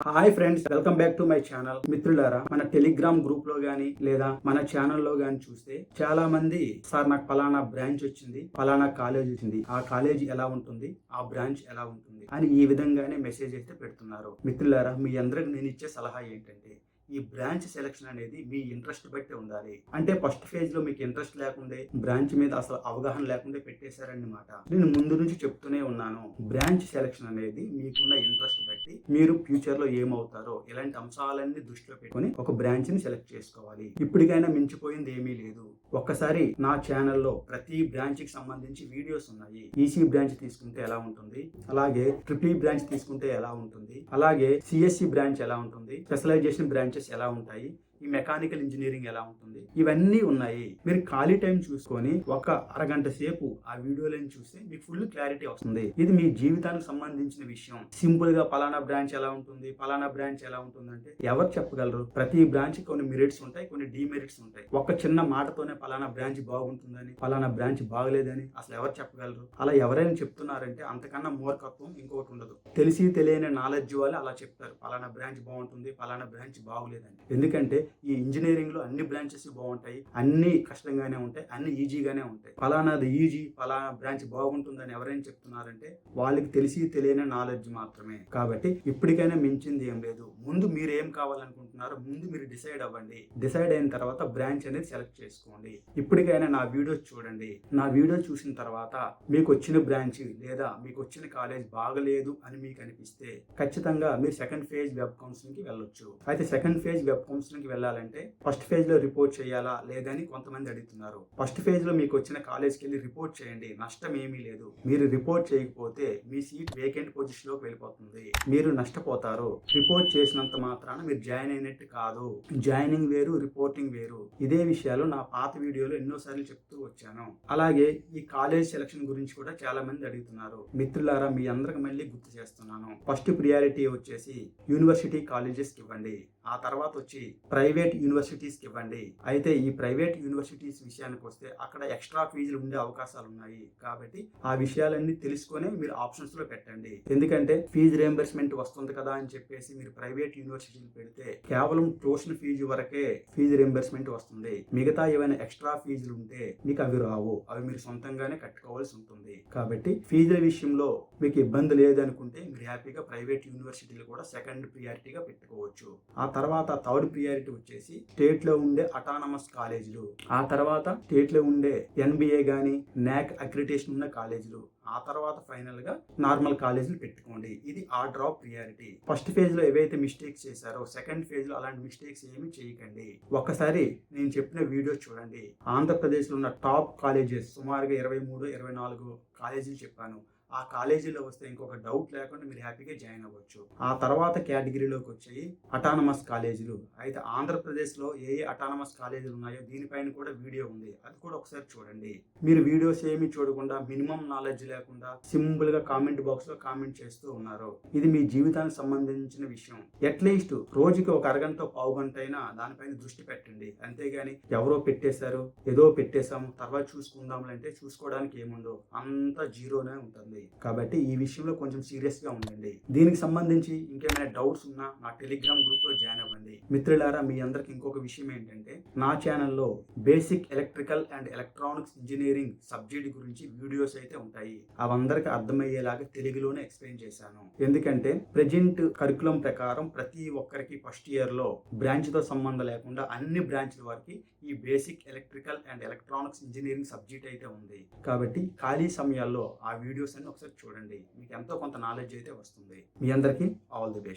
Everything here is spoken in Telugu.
Hi friends welcome back to my channel మిత్రులారా మన టెలిగ్రామ్ గ్రూప్లో గానీ లేదా మన ఛానల్లో గానీ చూస్తే చాలా మంది సార్ నాకు ఫలానా బ్రాంచ్ వచ్చింది ఫలానా కాలేజ్ వచ్చింది. ఆ కాలేజ్ ఎలా ఉంటుంది? ఆ బ్రాంచ్ ఎలా ఉంటుంది? అని ఈ విధంగానే మెసేజ్ అయితే పెడుతున్నారు. మిత్రులారా మీ అందరికి నేను ఇచ్చే సలహా ఏంటంటే ఈ బ్రాంచ్ సెలెక్షన్ అనేది మీ ఇంట్రెస్ట్ బట్టి ఉండాలి. అంటే ఫస్ట్ ఫేజ్లో మీకు ఇంట్రెస్ట్ లేకుండే బ్రాంచ్ మీద అసలు అవగాహన లేకుండా పెట్టేశారన్నమాట. నేను ముందు నుంచి చెప్తూనే ఉన్నాను బ్రాంచ్ సెలెక్షన్ అనేది మీకున్న ఇంట్రెస్ట్ బట్టి మీరు ఫ్యూచర్లో ఏమవుతారో ఇలాంటి అంశాలన్నీ దృష్టిలో పెట్టుకొని ఒక బ్రాంచ్ని సెలెక్ట్ చేసుకోవాలి. ఇప్పటికైనా మించిపోయింది ఏమీ లేదు. ఒక్కసారి నా ఛానల్లో ప్రతి బ్రాంచ్కి సంబంధించి వీడియోస్ ఉన్నాయి. ఈసీ బ్రాంచ్ తీసుకుంటే ఎలా ఉంటుంది? అలాగే ట్రిపుల్ బ్రాంచ్ తీసుకుంటే ఎలా ఉంటుంది? అలాగే సిఎస్సి బ్రాంచ్ ఎలా ఉంటుంది? స్పెషలైజేషన్ ఎలా ఉంటాయి? ఈ మెకానికల్ ఇంజనీరింగ్ ఎలా ఉంటుంది? ఇవన్నీ ఉన్నాయి. మీరు ఖాళీ టైం చూసుకొని ఒక అరగంట సేపు ఆ వీడియోలను చూస్తే మీకు ఫుల్ క్లారిటీ వస్తుంది. ఇది మీ జీవితానికి సంబంధించిన విషయం. సింపుల్గా పలానా బ్రాంచ్ ఎలా ఉంటుంది? పలానా బ్రాంచ్ ఎలా ఉంటుంది అంటే ఎవరు చెప్పగలరు? ప్రతి బ్రాంచ్ కొన్ని మెరిట్స్ ఉంటాయి కొన్ని డిమెరిట్స్ ఉంటాయి. ఒక చిన్న మాటతోనే పలానా బ్రాంచ్ బాగుంటుందని పలానా బ్రాంచ్ బాగలేదని అసలు ఎవరు చెప్పగలరు? అలా ఎవరైనా చెప్తున్నారంటే అంతకన్నా మూర్ఖత్వం ఇంకొకటి ఉండదు. తెలిసి తెలియని నాలెడ్జ్ వాళ్ళు అలా చెప్తారు. పలానా బ్రాంచ్ బాగుంటుంది పలానా బ్రాంచ్ బాగులేదని. ఎందుకంటే ఈ ఇంజనీరింగ్లో అన్ని బ్రాంచెస్ బాగుంటాయి అన్ని కష్టంగానే ఉంటాయి అన్ని ఈజీగానే ఉంటాయి. ఫలానాది ఈజీ ఫలానా బ్రాంచ్ బాగుంటుందని ఎవరైనా చెప్తున్నారంటే వాళ్ళకి తెలిసి తెలియని నాలెడ్జ్ మాత్రమే. కాబట్టి ఇప్పటికైనా మించింది ఏం లేదు. ముందు మీరు ఏం కావాలనుకుంటున్నారో ముందు మీరు డిసైడ్ అవ్వండి. డిసైడ్ అయిన తర్వాత బ్రాంచ్ అనేది సెలెక్ట్ చేసుకోండి. ఇప్పటికైనా నా వీడియోస్ చూడండి. నా వీడియో చూసిన తర్వాత మీకు వచ్చిన బ్రాంచ్ లేదా మీకు వచ్చిన కాలేజ్ బాగలేదు అని మీకు అనిపిస్తే ఖచ్చితంగా మీరు సెకండ్ ఫేజ్ వెబ్ కౌన్సిలింగ్కి వెళ్ళొచ్చు. అయితే సెకండ్ ఫేజ్ వెబ్ కౌన్సిలింగ్కి వెళ్ళాలంటే ఫస్ట్ ఫేజ్లో రిపోర్ట్ చేయాలా లేదని కొంతమంది అడుగుతున్నారు. ఫస్ట్ ఫేజ్లో మీకు వచ్చిన కాలేజ్కి వెళ్ళి రిపోర్ట్ చేయండి నష్టం ఏమీ లేదు. మీరు రిపోర్ట్ చేయకపోతే మీ సీట్ వేకెంట్ పొజిషన్లోకి వెళ్ళిపోతుంది. మీరు నష్టపోతారు. రిపోర్ట్ చేసినంత మాత్రాన మీరు జాయిన్ అయినట్టు కాదు. జాయినింగ్ వేరు రిపోర్టింగ్ వేరు. ఇదే విషయాలు నా పాత వీడియోలో ఎన్నోసార్లు చెప్తూ వచ్చాను. అలాగే ఈ కాలేజ్ సెలక్షన్ గురించి కూడా చాలా మంది అడుగుతున్నారు. మిత్రులారా మీ అందరికి మళ్ళీ గుర్తు చేస్తున్నాను. ఫస్ట్ ప్రియారిటీ వచ్చేసి యూనివర్సిటీ కాలేజెస్కి ఇవ్వండి. ఆ తర్వాత వచ్చి ప్రైవేట్ ప్రైవేట్ యూనివర్సిటీస్కి ఇవ్వండి. అయితే ఈ ప్రైవేట్ యూనివర్సిటీస్ విషయానికి వస్తే అక్కడ ఎక్స్ట్రా ఫీజులు ఉండే అవకాశాలు ఉన్నాయి కాబట్టి ఆ విషయాలన్నీ తెలుసుకొని మీరు ఆప్షన్స్లో పెట్టండి. ఎందుకంటే ఫీజు రియంబర్స్మెంట్ వస్తుంది కదా అని చెప్పేసి మీరు ప్రైవేట్ యూనివర్సిటీలు పెడితే కేవలం ట్యూషన్ ఫీజు వరకే ఫీజు రియంబర్స్మెంట్ వస్తుంది. మిగతా ఏమైనా ఎక్స్ట్రా ఫీజులు ఉంటే మీకు అవి రావు. అవి మీరు సొంతంగానే కట్టుకోవాల్సి ఉంటుంది. కాబట్టి ఫీజుల విషయంలో మీకు ఇబ్బంది లేదనుకుంటే మీరు హ్యాపీగా ప్రైవేట్ యూనివర్సిటీలు కూడా సెకండ్ ప్రియారిటీగా పెట్టుకోవచ్చు. ఆ తర్వాత థర్డ్ ప్రియారిటీ వచ్చేసి స్టేట్లో ఉండే అటానమస్ కాలేజీలు. ఆ తర్వాత స్టేట్లో ఉండే ఎన్బిఏ గానీ నాక్ అక్రిటేషన్ ఉన్న కాలేజీలు. ఆ తర్వాత ఫైనల్గా నార్మల్ కాలేజీలు పెట్టుకోండి. ఇది ఆర్డర్ ఆఫ్ ప్రియారిటీ ఫస్ట్ ఫేజ్లో ఏవైతే మిస్టేక్స్ చేశారో సెకండ్ ఫేజ్లో అలాంటి మిస్టేక్స్ ఏమి చేయకండి. ఒక్కసారి నేను చెప్పిన వీడియో చూడండి. ఆంధ్రప్రదేశ్లో ఉన్న టాప్ కాలేజెస్ సుమారుగా ఇరవై మూడు ఇరవై నాలుగు కాలేజీలు చెప్పాను. ఆ కాలేజీలో వస్తే ఇంకొక డౌట్ లేకుండా మీరు హ్యాపీగా జాయిన్ అవ్వచ్చు. ఆ తర్వాత కేటగిరీలోకి వచ్చాయి అటానమస్ కాలేజీలు. అయితే ఆంధ్రప్రదేశ్లో ఏ ఏ అటానమస్ కాలేజీలు ఉన్నాయో దీనిపైన కూడా వీడియో ఉంది. అది కూడా ఒకసారి చూడండి. మీరు వీడియోస్ ఏమి చూడకుండా మినిమం నాలెడ్జ్ లేకుండా సింపుల్గా కామెంట్ బాక్స్లో కామెంట్ చేస్తూ ఉన్నారు. ఇది మీ జీవితానికి సంబంధించిన విషయం. అట్లీస్ట్ రోజుకి ఒక అరగంట పావు గంట అయినా దానిపైన దృష్టి పెట్టండి. అంతేగాని ఎవరో పెట్టేశారు ఏదో పెట్టేశాము తర్వాత చూసుకుందాం అంటే చూసుకోవడానికి ఏముండవు. అంత జీరోనే ఉంటుంది. కాబట్టి ఈ విషయంలో కొంచెం సీరియస్గా ఉండండి. దీనికి సంబంధించి ఇంకేమైనా డౌట్స్ ఉన్నా నా టెలిగ్రామ్ గ్రూప్లో జాయిన్ అవ్వండి. మిత్రులారా మీ అందరికి ఇంకొక విషయం ఏంటంటే నా ఛానల్లో basic electrical and electronics engineering subject గురించి వీడియోస్ అయితే ఉంటాయి. అవందరికి అర్థమయ్యేలాగా తెలుగులోనే ఎక్స్ప్లెయిన్ చేశాను. ఎందుకంటే ప్రజెంట్ కరికులం ప్రకారం ప్రతి ఒక్కరికి ఫస్ట్ ఇయర్లో బ్రాంచ్తో సంబంధం లేకుండా అన్ని బ్రాంచ్ల వారికి ఈ basic electrical and electronics engineering subject అయితే ఉంది. కాబట్టి ఖాళీ సమయాల్లో ఆ వీడియోస్ అన్ని ఒకసారి చూడండి. మీకు ఎంతో కొంత నాలెడ్జ్ అయితే వస్తుంది. మీ అందరికీ ఆల్ ది బెస్ట్